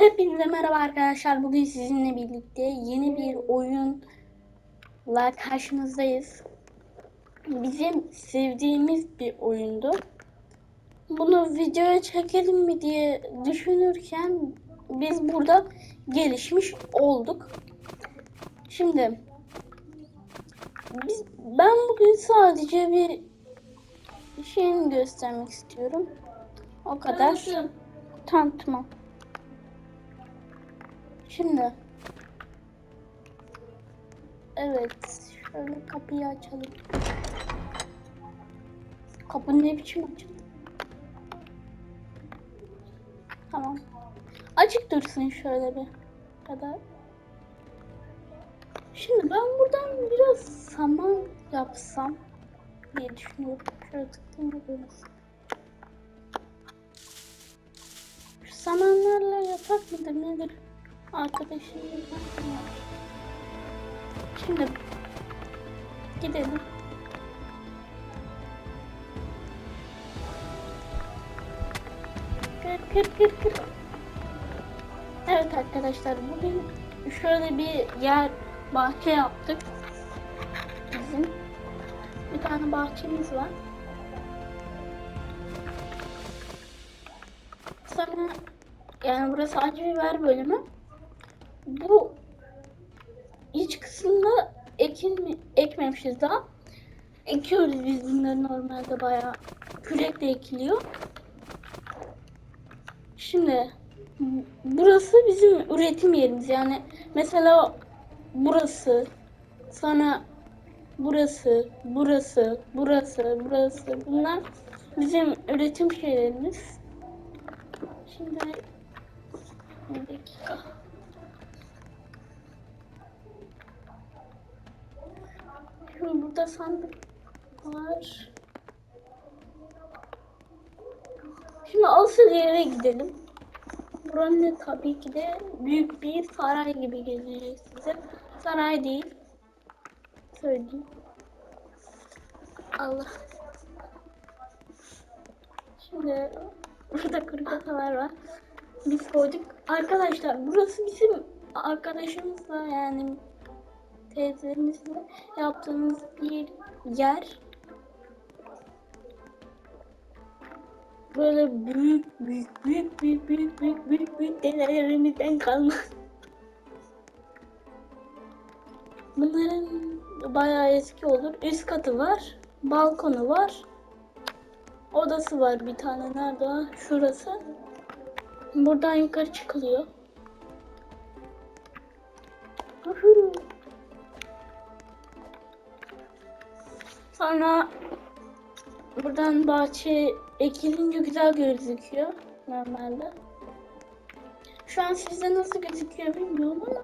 Hepinize merhaba arkadaşlar. Bugün sizinle birlikte yeni bir oyunla karşınızdayız. Bizim sevdiğimiz bir oyundu. Bunu videoya çekelim mi diye düşünürken biz burada gelişmiş olduk. Şimdi biz, ben bugün sadece bir şeyini göstermek istiyorum. O kadar. Tanıtma. Şimdi. Evet. Şöyle kapıyı açalım. Kapı ne biçim açıldı? Tamam. Açık dursun şöyle bir kadar. Şimdi ben buradan biraz saman yapsam diye düşünüyorum. Şöyle tıklayınca görürsün. Şu samanlarla yapak mıdır nedir? Arkadaşım Şimdi gidelim. Kır kır kır kır. Evet arkadaşlar bugün şöyle bir yer bahçe yaptık. Bizim bir tane bahçemiz var. Sonra yani burası acı biber bölümü. Bu iç kısımda ekin ekmemişiz daha. Ekiyoruz biz bunları normalde bayağı kürekle ekiliyor. Şimdi burası bizim üretim yerimiz yani mesela burası sonra burası burası burası burası bunlar bizim üretim şeylerimiz. Şimdi bir dakika. Şimdi burada sandık var. Şimdi asıl yere gidelim. Buranın tabii ki de büyük bir saray gibi gelecek size. Saray değil. Söyleyeyim. Allah. Şimdi burada kuru kafalar var. Biz koyduk. Arkadaşlar burası bizim arkadaşımızla yani teyzemizle yaptığımız bir yer. Böyle büyük büyük büyük büyük büyük büyük büyük büyük dedelerimizden kalma. Bunların bayağı eski olur. Üst katı var. Balkonu var. Odası var bir tane. Nerede? Şurası. Buradan yukarı çıkılıyor. Sonra buradan bahçe ekilince güzel gözüküyor normalde. Şu an sizde nasıl gözüküyor bilmiyorum ama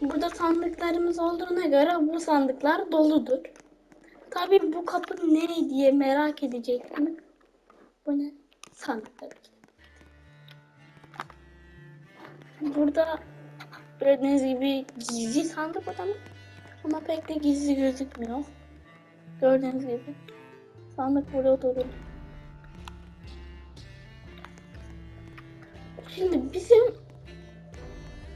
burada sandıklarımız olduğuna göre bu sandıklar doludur. Tabii bu kapı ne diye merak edeceksiniz. Bu ne? Sandık tabii ki. Burada gördüğünüz gibi gizli sandık odamı. Ama pek de gizli gözükmüyor. Gördüğünüz gibi. Sandık burada durur. Şimdi bizim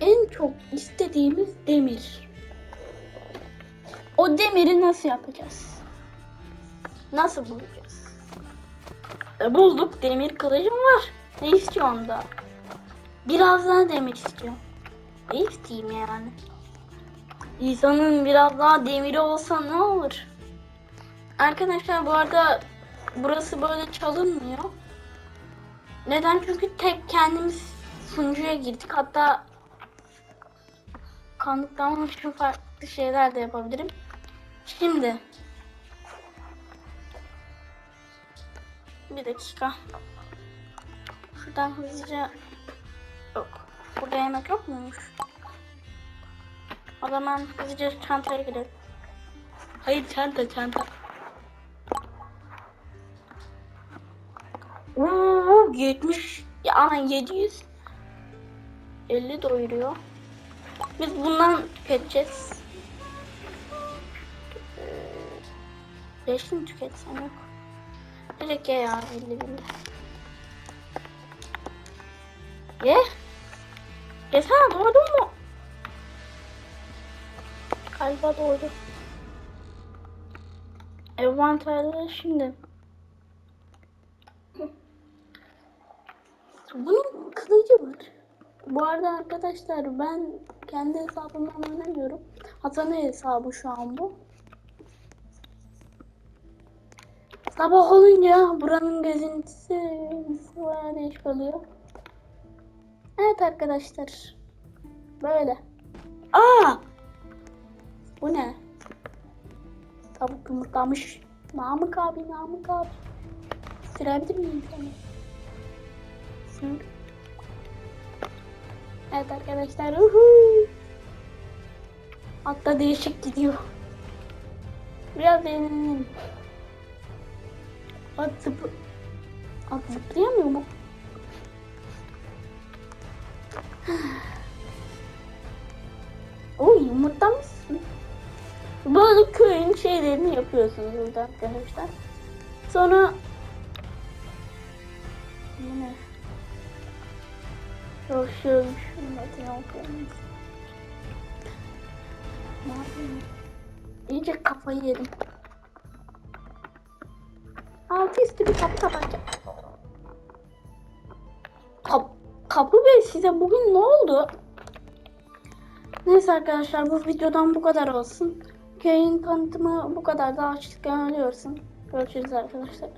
en çok istediğimiz demir. O demiri nasıl yapacağız? Nasıl bulacağız? E, bulduk demir kılıcım var. Ne istiyorum da? Biraz daha demir istiyorum. Ne isteyeyim yani? İnsanın biraz daha demiri olsa ne olur? Arkadaşlar bu arada burası böyle çalınmıyor. Neden? Çünkü tek kendimiz sunucuya girdik. Hatta kanıtlama için farklı şeyler de yapabilirim. Şimdi bir dakika. Şuradan hızlıca yok. Burada yemek yok muymuş? O zaman hızlıca çantaya gidelim. Hayır çanta çanta. Oo 70 ya aman 700 50 doyuruyor. Biz bundan tüketeceğiz. Beşini tüketsem yok. Direkt ye ya 50 bin. Ye. Yesene doydun mu? Galiba doydu. Envanterde şimdi. Bunun kılıcı var. Bu arada arkadaşlar ben kendi hesabımdan oynamıyorum. Hasan'ın hesabı şu an bu. Sabah olunca buranın gezintisi bayağı değişik. Evet arkadaşlar. Böyle. Aa! Bu ne? Tavuk yumurtlamış. Namık abi, Namık abi. Sürebilir miyim seni? Evet arkadaşlar. Uhu. Hatta değişik gidiyor. Biraz eğlenelim. At zıpı... At zıplayamıyor mu? Oy yumurtlamışsın. Böyle köyün şeylerini yapıyorsunuz burada arkadaşlar. Sonra... Bu ne? Yok şöyle. Ne yapayım? İyice kafayı yedim. Altı üstü bir kapı kapatacağım. Kap kapı bey size bugün ne oldu? Neyse arkadaşlar bu videodan bu kadar olsun. Köyün tanıtımı bu kadar da açlık görüyorsun. Görüşürüz arkadaşlar.